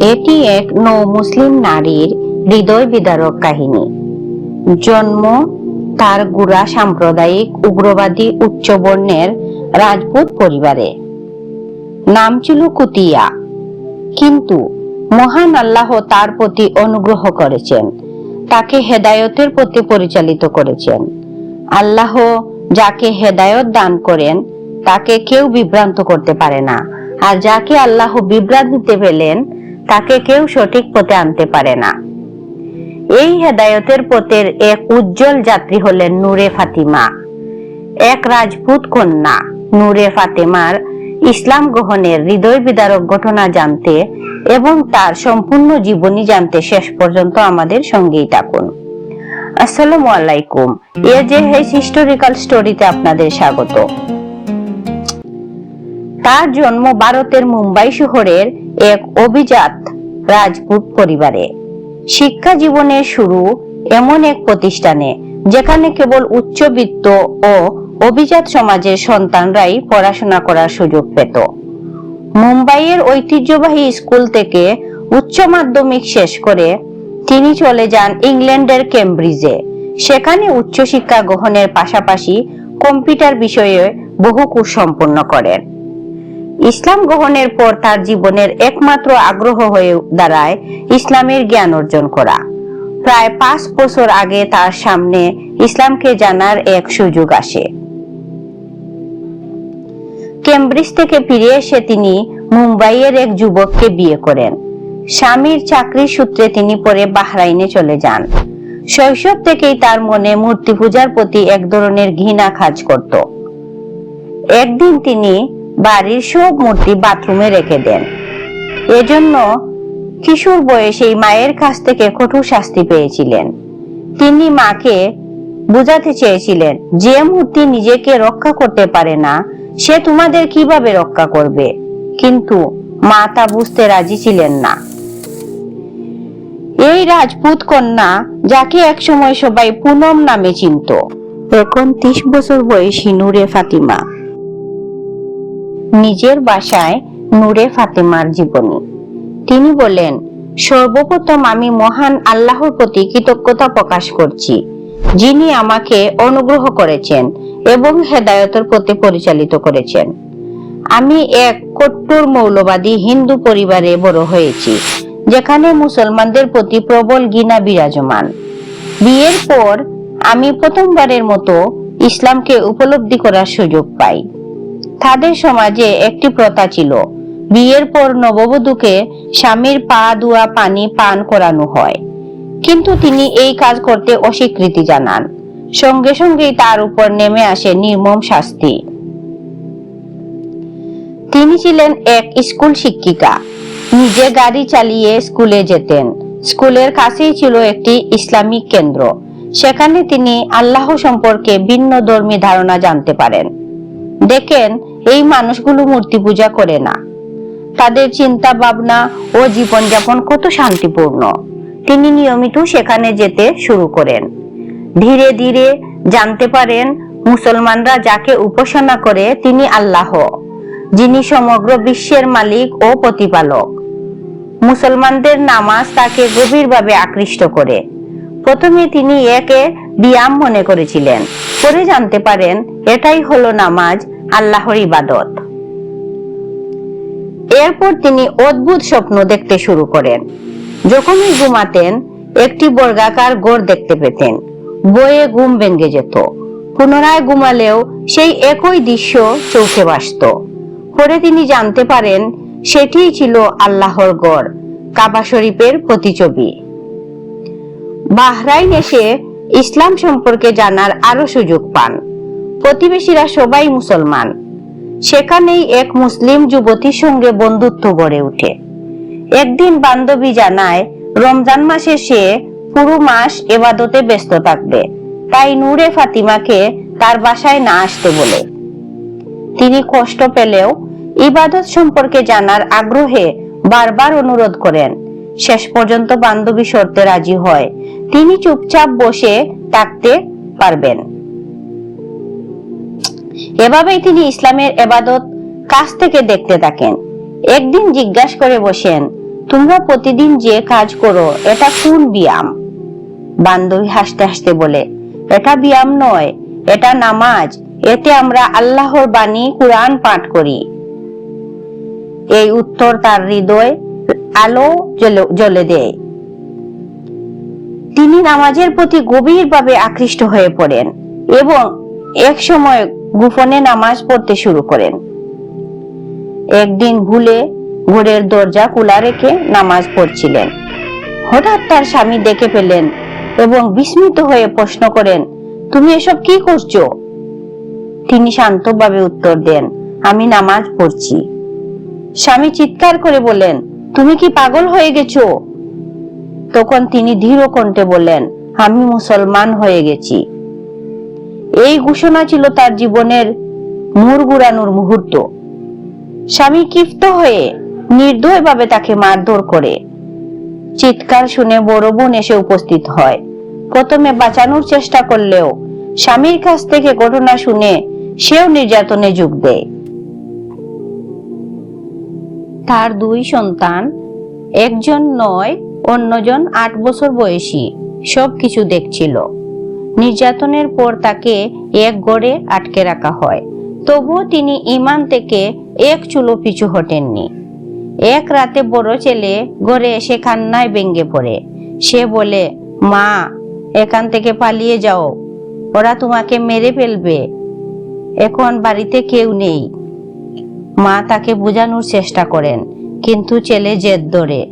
এটি এক নৌ মুসলিম নারীর হৃদয় বিদারক কাহিনী। জন্ম তার গুড়া সাম্প্রদায়িক উগ্রবাদী উচ্চ বর্ণের রাজপুত পরিবারে। নাম ছিল কুতিয়া। কিন্তু মহান আল্লাহ তার প্রতি অনুগ্রহ করেছেন। তাকে হেদায়তের প্রতি পরিচালিত করেছেন। আল্লাহ যাকে হেদায়ত দান করেন, তাকে কেউ বিভ্রান্ত করতে পারে না। আর যাকে আল্লাহ বিভ্রান্তিতে পেলেন তাকে কেউ সঠিক পথে আনতে পারে না। এই হেদায়তের পথের এক উজ্জ্বল যাত্রী হলেন নূরে ফাতিমা। এক রাজপুত কন্যা, নূরে ফাতেমার ইসলাম গ্রহণের হৃদয় বিদারক ঘটনা জানতে এবং তার সম্পূর্ণ জীবনী জানতে শেষ পর্যন্ত আমাদের সঙ্গেই থাকুন। আসসালামু আলাইকুম। এ যে হেস হিস্টোরিক্যাল স্টোরিতে আপনাদের স্বাগত। তার জন্ম ভারতের মুম্বাই শহরের এক অভিজাত রাজপুত পরিবারে। শিক্ষা জীবনের শুরু এমন এক প্রতিষ্ঠানে, যেখানে কেবল উচ্চবিত্ত ও অভিজাত সমাজের সন্তানরাই পড়াশোনা করার সুযোগ পেত। মুম্বাইয়ের ঐতিহ্যবাহী স্কুল থেকে উচ্চ মাধ্যমিক শেষ করে তিনি চলে যান ইংল্যান্ডের কেমব্রিজে। সেখানে উচ্চশিক্ষা গ্রহণের পাশাপাশি কম্পিউটার বিষয়ে বহু সম্পন্ন করেন। ইসলাম গ্রহণের পর তার জীবনের একমাত্র আগ্রহ হয়ে দাঁড়ায় ইসলামের জ্ঞান অর্জন করা। প্রায় পাঁচ বছর আগে তার সামনে ইসলামকে জানার এক সুযোগ আসে। কেমব্রিজ থেকে ফিরে এসে তিনি মুম্বাইয়ের এক যুবককে বিয়ে করেন। স্বামীর চাকরির সূত্রে তিনি পরে বাহরাইনে চলে যান। শৈশব থেকেই তার মনে মূর্তি পূজার প্রতি এক ধরনের ঘৃণা কাজ করত। একদিন তিনি বাড়ির সব মূর্তি বাথরুমে রেখে দেন। এজন্য কিশোর বয়সেই মায়ের কাছ থেকে কঠোর শাস্তি পেয়েছিলেন। তিনি মাকে বোঝাতে চেয়েছিলেন, যে মূর্তি নিজেকে রক্ষা করতে পারে না, সে তোমাদের কীভাবে রক্ষা করবে? কিন্তু মা তা বুঝতে রাজি ছিলেন না। এই রাজপুত কন্যা, যাকে একসময় সবাই পুনম নামে চিনত। এখন ত্রিশ বছর বয়সী নূরে ফাতিমা। নিজের বাসায় নূরে ফাতেমার জীবনী। তিনি বলেন সর্বপ্রথম আমি মহান আল্লাহর প্রতি কৃতজ্ঞতা প্রকাশ করছি, যিনি আমাকে অনুগ্রহ করেছেন এবং হেদায়তের প্রতি পরিচালিত করেছেন। আমি এক কট্টর মৌলবাদী হিন্দু পরিবারে বড় হয়েছি, যেখানে মুসলমানদের প্রতি প্রবল ঘৃণা বিরাজমান। বিয়ের পর আমি প্রথমবারের মতো ইসলামকে উপলব্ধি করার সুযোগ পাই। তাদের সমাজে একটি প্রথা ছিল। বিয়ের পর নববধূকে স্বামীর পা ধোয়া, পানি পান করানো হয়। কিন্তু তিনি এই কাজ করতে অস্বীকৃতি জানান। সঙ্গে সঙ্গেই তার উপর নেমে আসে নির্মম শাস্তি। তিনি ছিলেন এক স্কুল শিক্ষিকা। নিজে গাড়ি চালিয়ে স্কুলে যেতেন। স্কুলের কাছেই ছিল একটি ইসলামিক কেন্দ্র। সেখানে তিনি আল্লাহ সম্পর্কে ভিন্ন ধর্মী ধারণা জানতে পারেন। দেখেন এই মানুষগুলো মূর্তি পূজা করে না। তাদের চিন্তা ভাবনা ও জীবনযাপন কত শান্তিপূর্ণ। তিনি নিয়মিত সেখানে যেতে শুরু করেন। ধীরে ধীরে জানতে পারেন, মুসলমানরা যাকে উপাসনা করে তিনি আল্লাহ, যিনি সমগ্র বিশ্বের মালিক ও প্রতিপালক। মুসলমানদের নামাজ তাকে গভীরভাবে আকৃষ্ট করে। প্রথমে তিনি একে ব্যায়াম মনে করেছিলেন। পরে জানতে পারেন, এটাই হলো নামাজ আল্লাহর ইবাদত। এরপর তিনি অদ্ভুত স্বপ্ন দেখতে শুরু করেন। যখনই ঘুমাতেন, একটি বর্গাকার গড় দেখতে পেতেন। বয়ে ঘুম ভেঙে যেত। পুনরায় ঘুমালেও সেই একই দৃশ্য চোখে ভাসত। পরে তিনি জানতে পারেন, সেটিই ছিল আল্লাহর গড় কাবা শরীফের প্রতিছবি বাহরাইন এসে ইসলাম সম্পর্কে জানার আরও সুযোগ পান। প্রতিবেশীরা সবাই মুসলমান। সেখানেই এক মুসলিম যুবতীর সঙ্গে বন্ধুত্ব গড়ে ওঠে। একদিন বান্ধবী জানায়, রমজান মাসে সে পুরো মাস এবাদতে ব্যস্ত থাকবে। তাই নূরে ফাতিমাকে তার বাসায় না আসতে বলে। তিনি কষ্ট পেলেও ইবাদত সম্পর্কে জানার আগ্রহে বারবার অনুরোধ করেন। শেষ পর্যন্ত বান্ধবী শর্তে রাজি হয়। তিনি চুপচাপ বসে থাকতে পারবেন। এভাবেই তিনি ইসলামের এবাদত কাছ থেকে দেখতে থাকেন। একদিন জিজ্ঞাসা করে বসেন, তোমরা প্রতিদিন যে কাজ করো, এটা কোন ব্যায়াম? বান্ধবী হাসতে হাসতে বলে, এটা ব্যায়াম নয়, এটা নামাজ। এতে আমরা আল্লাহর বাণী কোরআন পাঠ করি। এই উত্তর তার হৃদয় আলো জ্বলে- দেয়। তিনি নামাজের প্রতি গভীরভাবে আকৃষ্ট হয়ে পড়েন এবং এক সময় গোপনে নামাজ পড়তে শুরু করেন। একদিন ভুলে ঘরের দরজা খোলা রেখে নামাজ পড়ছিলেন। হঠাৎ তার স্বামী দেখে পেলেন এবং বিস্মিত হয়ে প্রশ্ন করেন, তুমি এসব কি করছ? তিনি শান্তভাবে উত্তর দেন, আমি নামাজ পড়ছি। স্বামী চিৎকার করে বলেন তুমি কি পাগল হয়ে গেছো? তখন তিনি ধীর কণ্ঠে বলেন আমি মুসলমান হয়ে গেছি। এই ঘোষণা ছিল তার জীবনের মুড় গুড়ানোর মুহূর্ত। স্বামী ক্ষিপ্ত হয়ে নির্দয়ভাবে তাকে মারধর করে। চিৎকার শুনে বড় বোন এসে উপস্থিত হয়। প্রথমে বাঁচানোর চেষ্টা করলেও স্বামীর কাছ থেকে ঘটনা শুনে সেও নির্যাতনে যোগ দেয়। তার দুই সন্তান, একজন নয়, অন্যজন আট বছর বয়সী, সবকিছু দেখছিল। নির্যাতনের পর তাকে এক গড়ে আটকে রাখা হয়। তবুও তিনি ইমান থেকে এক চুলো পিছু হটেননি। এক রাতে বড় ছেলে ঘরে এসে কান্নায় ভেঙ্গে পড়ে। সে বলে, মা, এখান থেকে পালিয়ে যাও। ওরা তোমাকে মেরে ফেলবে। এখন বাড়িতে কেউ নেই। মা তাকে বোঝানোর চেষ্টা করেন, কিন্তু ছেলে জেদ ধরে,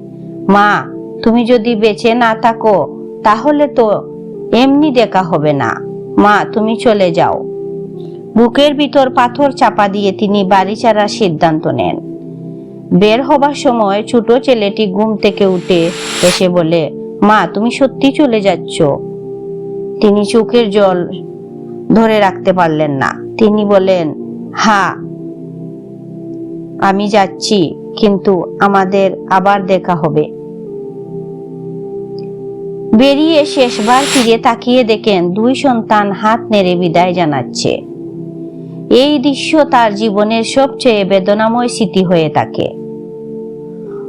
মা, তুমি যদি বেঁচে না থাকো, তাহলে তো এমনি দেখা হবে না। মা, তুমি চলে যাও। বুকের ভিতর পাথর চাপা দিয়ে তিনি বাড়ি ছাড়ার সিদ্ধান্ত নেন। বের হবার সময় ছোট ছেলেটি ঘুম থেকে উঠে এসে বলে, মা, তুমি সত্যি চলে যাচ্ছ? তিনি চোখের জল ধরে রাখতে পারলেন না। তিনি বলেন, হা, আমি যাচ্ছি, কিন্তু আমাদের আবার দেখা হবে। বেরিয়ে শেষবার ফিরে তাকিয়ে দেখেন দুই সন্তান হাত নেড়ে বিদায় জানাচ্ছে। এই দৃশ্য তার জীবনের সবচেয়ে বেদনাময় স্মৃতি হয়ে থাকে।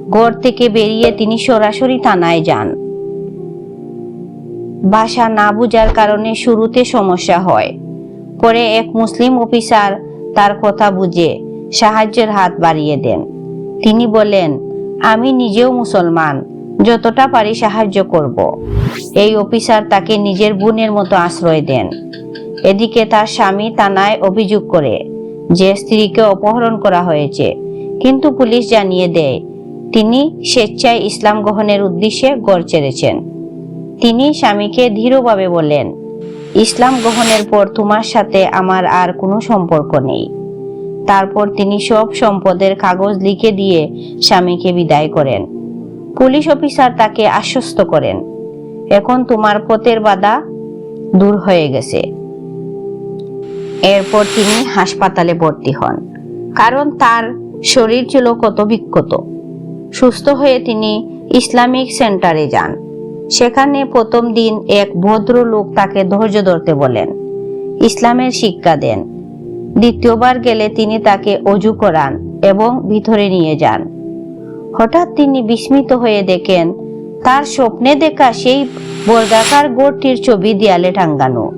ঘর থেকে বেরিয়ে তিনি সরাসরি থানায় যান। ভাষা না বুঝার কারণে শুরুতে সমস্যা হয়। পরে এক মুসলিম অফিসার তার কথা বুঝে সাহায্যের হাত বাড়িয়ে দেন। তিনি বলেন, আমি নিজেও মুসলমান। যতটা পারি সাহায্য করব। এই অফিসার তাকে নিজের বোনের মতো আশ্রয় দেন। এদিকে তার স্বামী থানায় অভিযোগ করে যে স্ত্রীকে অপহরণ করা হয়েছে। কিন্তু পুলিশ জানিয়ে দেয়, তিনি স্বেচ্ছায় ইসলাম গ্রহণের উদ্দেশ্যে গড় ছেড়েছেন তিনি স্বামীকে ধীরভাবে বলেন, ইসলাম গ্রহণের পর তোমার সাথে আমার আর কোনো সম্পর্ক নেই। তারপর তিনি সব সম্পদের কাগজ লিখে দিয়ে স্বামীকে বিদায় করেন। পুলিশ অফিসার তাকে আশ্বস্ত করেন। এখন তোমার পথের বাধা দূর হয়ে গেছে। এরপর তিনি হাসপাতালে ভর্তি হন, কারণ তার শরীর ছিল কত বিক্ষত। সুস্থ হয়ে তিনি ইসলামিক সেন্টারে যান। সেখানে প্রথম দিন এক ভদ্রলোক তাকে ধৈর্য ধরতে বলেন, ইসলামের শিক্ষা দেন। দ্বিতীয়বার গেলে তিনি তাকে অজু করান এবং ভিতরে নিয়ে যান। হঠাৎ তিনি বিস্মিত হয়ে দেখেন, তার স্বপ্নে দেখা সেই বর্গাকার গোড়টির ছবি দেয়ালে টাঙ্গানো।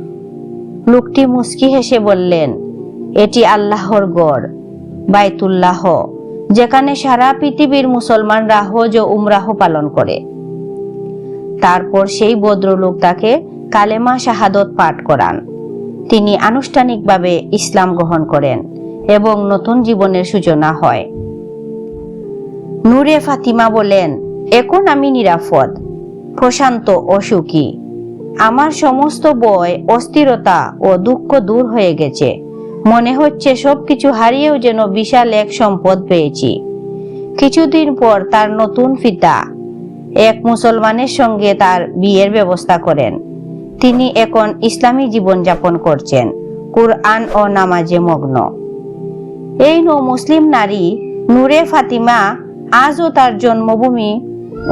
লোকটি মুস্কি হেসে বললেন, এটি আল্লাহর গড়, বাইতুল্লাহ, যেখানে সারা পৃথিবীর মুসলমানরা হজ ও উমরাহ পালন করে। তারপর সেই ভদ্রলোক তাকে কালেমা শাহাদত পাঠ করান। তিনি আনুষ্ঠানিকভাবে ইসলাম গ্রহণ করেন এবং নতুন জীবনের সূচনা হয়। নূরে ফাতিমা বলেন, এখন আমি নিরাপদ, প্রশান্ত ও সুখী। আমার সমস্ত বয়, অস্থিরতা ও দুঃখ দূর হয়ে গেছে। মনে হচ্ছে সবকিছু হারিয়েও যেন বিশাল এক সম্পদ পেয়েছি। কিছুদিন পর তার নতুন পিতা এক মুসলমানের সঙ্গে তার বিয়ের ব্যবস্থা করেন। তিনি এখন ইসলামী জীবন যাপন করছেন, কুরআন ও নামাজে মগ্ন। এই নৌ মুসলিম নারী নূরে ফাতিমা আজও তার জন্মভূমি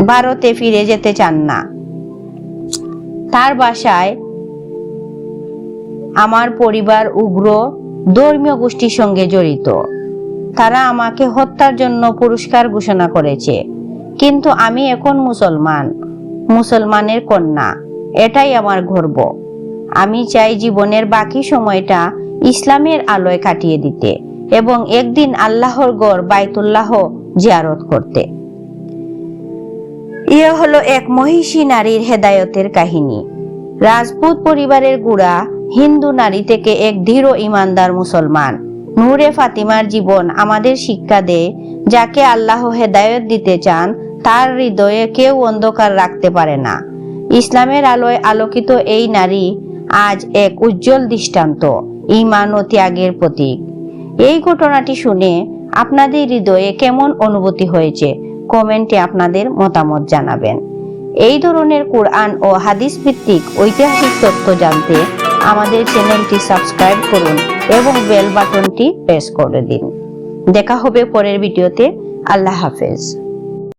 ভারতে ফিরে যেতে চান না। তার বাসায় আমার পরিবার উগ্র ধর্মীয় গোষ্ঠীর সঙ্গে জড়িত। তারা আমাকে হত্যার জন্য পুরস্কার ঘোষণা করেছে। কিন্তু আমি এখন মুসলমান, মুসলমানের কন্যা, এটাই আমার গর্ব। আমি চাই জীবনের বাকি সময়টা ইসলামের আলোয় কাটিয়ে দিতে এবং একদিন আল্লাহর গড় বাইতুল্লাহ জিয়ারত করতে। ইয়ে হলো এক মহিষী নারীর হেদায়তের কাহিনী। রাজপুত পরিবারের গুড়া হিন্দু নারী থেকে এক দৃঢ় ইমানদার মুসলমান। নূরে ফাতিমার জীবন আমাদের শিক্ষা দেয়, যাকে আল্লাহ হেদায়ত দিতে চান, তার হৃদয়ে কেউ অন্ধকার রাখতে পারে না। ইসলামের আলোয় আলোকিত এই নারী আজ এক উজ্জ্বল দৃষ্টান্ত, ইমান ও ত্যাগের প্রতীক। এই ঘটনাটি শুনে আপনাদের হৃদয়ে কেমন অনুভূতি হয়েছে? কমেন্টে আপনাদের মতামত জানাবেন। এই ধরনের কোরআন ও হাদিস ভিত্তিক ঐতিহাসিক তথ্য জানতে আমাদের চ্যানেলটি সাবস্ক্রাইব করুন এবং বেল বাটনটি প্রেস করে দিন। দেখা হবে পরের ভিডিওতে। আল্লাহ হাফেজ।